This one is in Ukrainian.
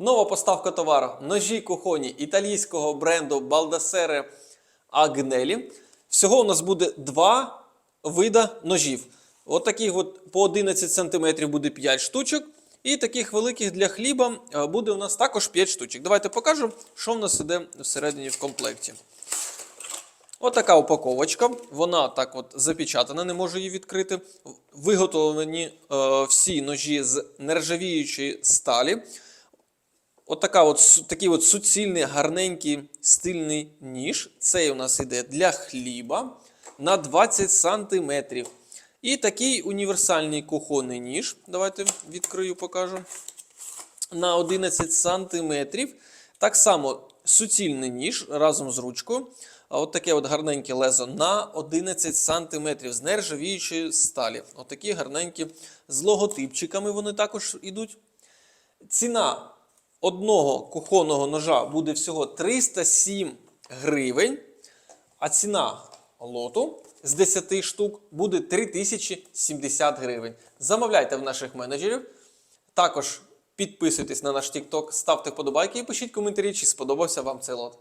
Нова поставка товару. Ножі кухоні італійського бренду Baldessere Agnelli. Всього у нас буде два вида ножів. От таких от по 11 см буде 5 штучок. І таких великих для хліба е, буде у нас також 5 штучок. Давайте покажу, що в нас іде всередині в комплекті. Отака упаковочка. Вона так от запечатана, не можу її відкрити. Виготовлені е, всі ножі з нержавіючої сталі. Отака от, такий от суцільний, гарненький стильний ніж. Цей у нас іде для хліба на 20 см. І такий універсальний кухонний ніж. Давайте відкрию, покажу. На 11 см. Так само суцільний ніж разом з ручкою. А от таке от гарненьке лезо на 11 см з нержавіючої сталі. Отакі гарненькі з логотипчиками вони також йдуть. Ціна одного кухонного ножа буде всього 307 гривень, а ціна лоту з 10 штук буде 3070 гривень. Замовляйте в наших менеджерів. Також підписуйтесь на наш TikTok, ставте вподобайки і пишіть коментарі, чи сподобався вам цей лот.